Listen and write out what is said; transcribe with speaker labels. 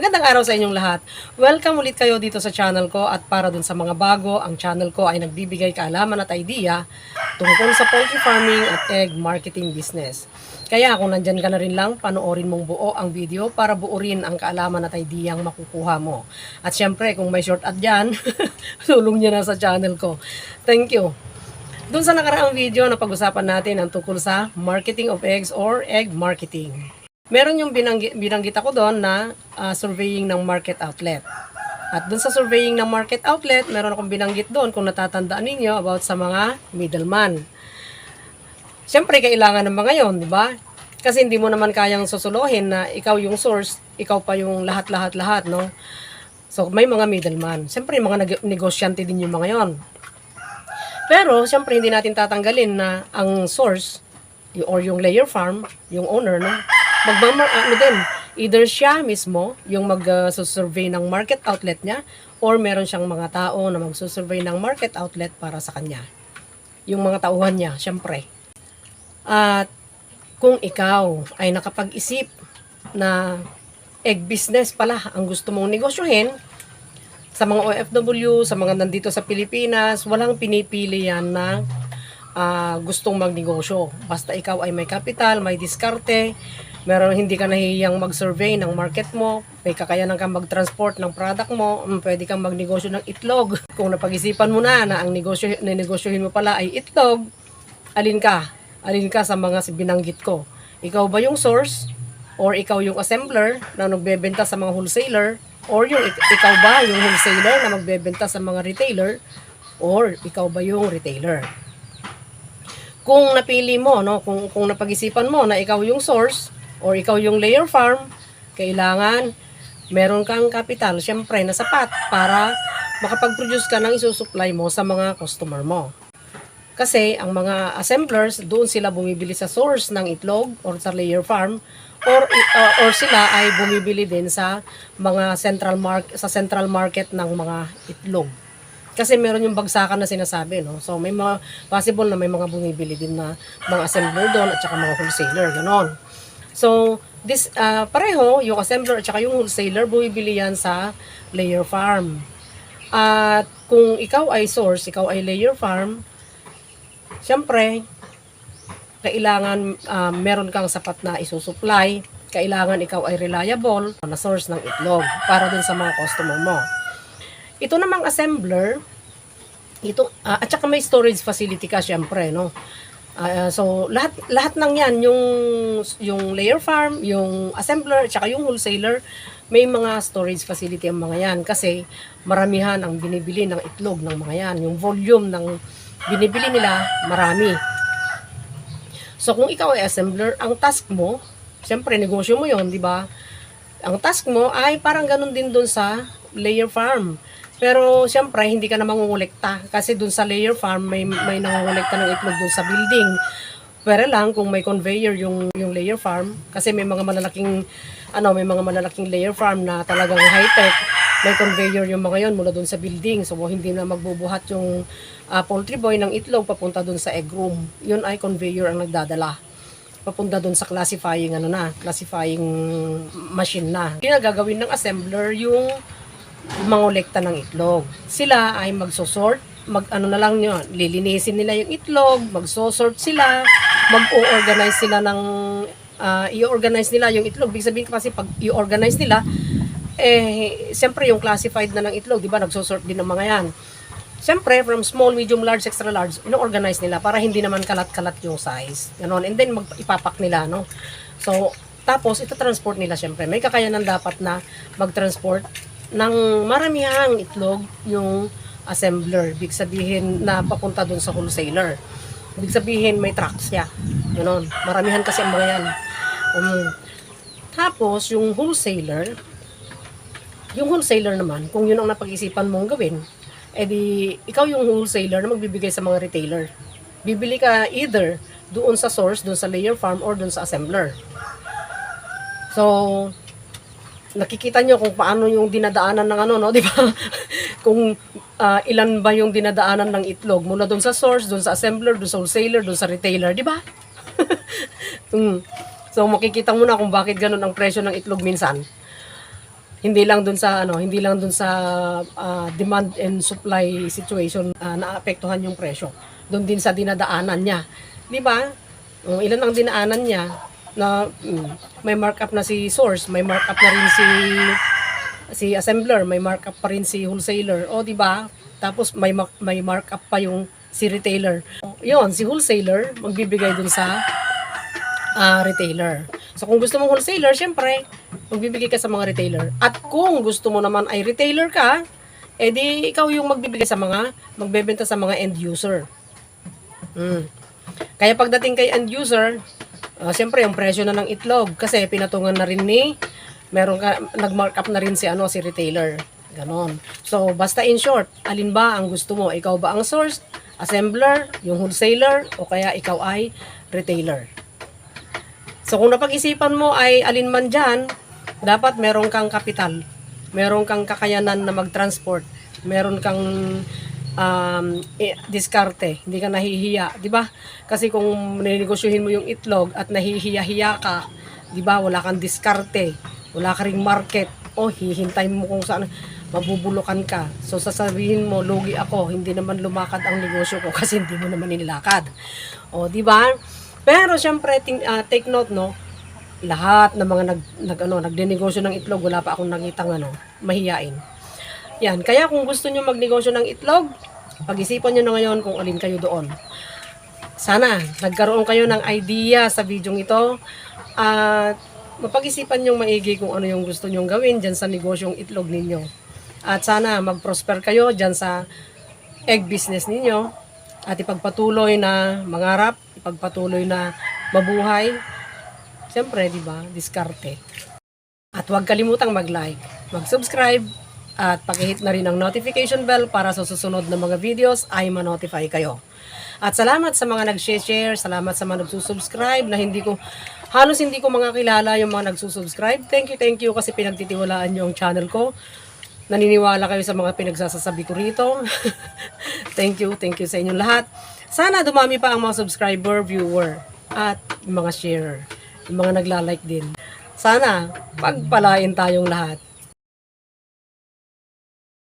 Speaker 1: Magandang araw sa inyong lahat. Welcome ulit kayo dito sa channel ko at para dun sa mga bago, ang channel ko ay nagbibigay kaalaman at idea tungkol sa poultry farming at egg marketing business. Kaya kung nandyan ka na rin lang, panoorin mong buo ang video para buo rin ang kaalaman at idea ang makukuha mo. At syempre, kung may short ad dyan, tulong niya na sa channel ko. Thank you. Doon sa nakaraang video na pag-usapan natin ang tungkol sa marketing of eggs or egg marketing. Meron yung binanggit, binanggit ako doon na ah, surveying ng market outlet. At doon sa surveying ng market outlet, meron akong binanggit doon kung natatandaan ninyo about sa mga middleman. Siyempre, kailangan ng mga yon, di ba? Kasi hindi mo naman kayang susuluhin na ikaw yung source, ikaw pa yung lahat-lahat-lahat, no? So, may mga middleman. Siyempre, mga neg- negosyante din yung mga yon. Pero, siyempre, hindi natin tatanggalin na ang source or yung layer farm, yung owner, no? Magmamar, ano din, either siya mismo, yung mag-survey ng market outlet niya, or meron siyang mga tao na mag-survey ng market outlet para sa kanya. Yung mga tauhan niya, siyempre. At kung ikaw ay nakapag-isip na egg business pala ang gusto mong negosyohin, sa mga OFW, sa mga nandito sa Pilipinas, walang pinipili yan na ah, gustong magnegosyo. Basta ikaw ay may capital, may diskarte, meron hindi ka nahihiyang mag-survey ng market mo, may kakayanan kang mag-transport ng product mo, mm, pwede kang magnegosyo ng itlog. Kung napag-isipan mo na na ang negosyo, ninegosyohin mo pala ay itlog, alin ka? Alin ka sa mga binanggit ko? Ikaw ba yung source? Or ikaw yung assembler na nagbebenta sa mga wholesaler? Or yung ik- ikaw ba yung wholesaler na magbebenta sa mga retailer? Or ikaw ba yung retailer? Kung napili mo, no, kung, kung napag-isipan mo na ikaw yung source or ikaw yung layer farm, kailangan meron kang capital, syempre, na sapat para makapag-produce ka ng isusupply mo sa mga customer mo. Kasi ang mga assemblers, doon sila bumibili sa source ng itlog or sa layer farm or uh, or sila ay bumibili din sa mga central market sa central market ng mga itlog. Kasi meron yung bagsakan na sinasabi, no? So may mga possible na may mga bumibili din na mga assembler doon at saka mga wholesaler, ganon. So this uh, pareho yung assembler at saka yung wholesaler bumibili yan sa layer farm. At kung ikaw ay source, ikaw ay layer farm, Siyempre, kailangan ah, meron kang sapat na isusupply. Kailangan ikaw ay reliable na source ng itlog para dun sa mga customer mo. Ito namang assembler, ito, ah, at saka may storage facility ka syempre, no? Ah, so, lahat, lahat ng yan, yung, yung layer farm, yung assembler, at saka yung wholesaler, may mga storage facility ang mga yan kasi maramihan ang binibili ng itlog ng mga yan. Yung volume ng binibili nila, marami. So, kung ikaw ay assembler, ang task mo, siyempre, negosyo mo yon di ba? Ang task mo ay parang ganun din dun sa layer farm. Pero, siyempre, hindi ka na mangungulekta. Kasi dun sa layer farm, may, may nangungulekta ng itlog dun sa building. Pero lang, kung may conveyor yung, yung layer farm, kasi may mga malalaking, ano, may mga malalaking layer farm na talagang high-tech, may conveyor yung mga yon mula dun sa building. So, hindi na magbubuhat yung ah, poultry boy ng itlog papunta dun sa egg room. Yun ay conveyor ang nagdadala. Papunta dun sa classifying, ano na, classifying machine na. Ginagagawin ng assembler yung mangolekta ng itlog. Sila ay magsosort, mag ano na lang yun, lilinisin nila yung itlog, magsosort sila, mag-organize sila ng, ah, i-organize nila yung itlog. Big sabihin kasi pag i-organize nila, eh, siyempre yung classified na ng itlog, di ba, nagsosort din ng mga yan. Siyempre, from small, medium, large, extra large, ino-organize nila para hindi naman kalat-kalat yung size. Ganon. And then, mag ipapak nila, no? So, tapos, ito transport nila, siyempre. May kakayanan dapat na mag-transport ng maramihang itlog yung assembler. Big sabihin na papunta dun sa wholesaler. Big sabihin, may trucks siya. Ganon. Maramihan kasi ang mga yan. Um, tapos, yung wholesaler, yung wholesaler naman, kung yun ang napag-isipan mong gawin, edi ikaw yung wholesaler na magbibigay sa mga retailer. Bibili ka either doon sa source, doon sa layer farm, or doon sa assembler. So, nakikita nyo kung paano yung dinadaanan ng ano, no? Di ba? kung ah, ilan ba yung dinadaanan ng itlog mula doon sa source, doon sa assembler, doon sa wholesaler, doon sa retailer, di ba? Mm. So, makikita mo na kung bakit ganun ang presyo ng itlog minsan. hindi lang dun sa ano, hindi lang dun sa ah, demand and supply situation ah, naapektuhan yung presyo. Doon din sa dinadaanan niya. 'Di ba? Oh, ilan ang dinaanan niya na mm, may markup na si source, may markup na rin si si assembler, may markup pa rin si wholesaler. O, di ba? Tapos may ma- may markup pa yung si retailer. Yon, si wholesaler magbibigay dun sa ah, retailer. So kung gusto mong wholesaler, syempre, magbibigay ka sa mga retailer. At kung gusto mo naman ay retailer ka, edi ikaw yung magbibigay sa mga, magbebenta sa mga end user. Mm. Kaya pagdating kay end user, uh, siyempre yung presyo na ng itlog kasi pinatungan na rin ni meron ka nag-mark up na rin si ano si retailer. Ganon. So basta in short, alin ba ang gusto mo? Ikaw ba ang source, assembler, yung wholesaler o kaya ikaw ay retailer? So kung napag-isipan mo ay alin man dyan, dapat meron kang kapital. Meron kang kakayanan na mag-transport. Meron kang um, eh, diskarte. Hindi ka nahihiya. di ba? Kasi kung ninegosyohin mo yung itlog at nahihiya-hiya ka, di ba, wala kang diskarte. Wala ka ring market. O, hihintay mo kung saan mabubulukan ka. So, sasabihin mo, lugi ako, hindi naman lumakad ang negosyo ko kasi hindi mo naman nilakad. O, di ba? Pero, syempre, ting, ah, take note, no? Lahat ng mga nag, nag ano, nagdenegosyo ng itlog, wala pa akong nakitang ano, mahiyain. Yan, kaya kung gusto nyo magnegosyo ng itlog, pag-isipan nyo na ngayon kung alin kayo doon. Sana, nagkaroon kayo ng idea sa video ito at mapag-isipan nyo maigi kung ano yung gusto nyong gawin dyan sa negosyong itlog ninyo. At sana mag-prosper kayo dyan sa egg business ninyo at ipagpatuloy na mangarap, ipagpatuloy na mabuhay. Siyempre, di ba, diskarte. At huwag kalimutang mag-like, mag-subscribe, at pakihit na rin ang notification bell para sa susunod na mga videos ay ma-notify kayo. At salamat sa mga nag-share, salamat sa mga nagsusubscribe na hindi ko, halos hindi ko mga kilala yung mga nagsusubscribe. Thank you, thank you kasi pinagtitiwalaan nyo ang channel ko. Naniniwala kayo sa mga pinagsasasabi ko rito. thank you, thank you sa inyong lahat. Sana dumami pa ang mga subscriber, viewer, at yung mga sharer, yung mga nagla-like din. Sana pagpalain tayong lahat.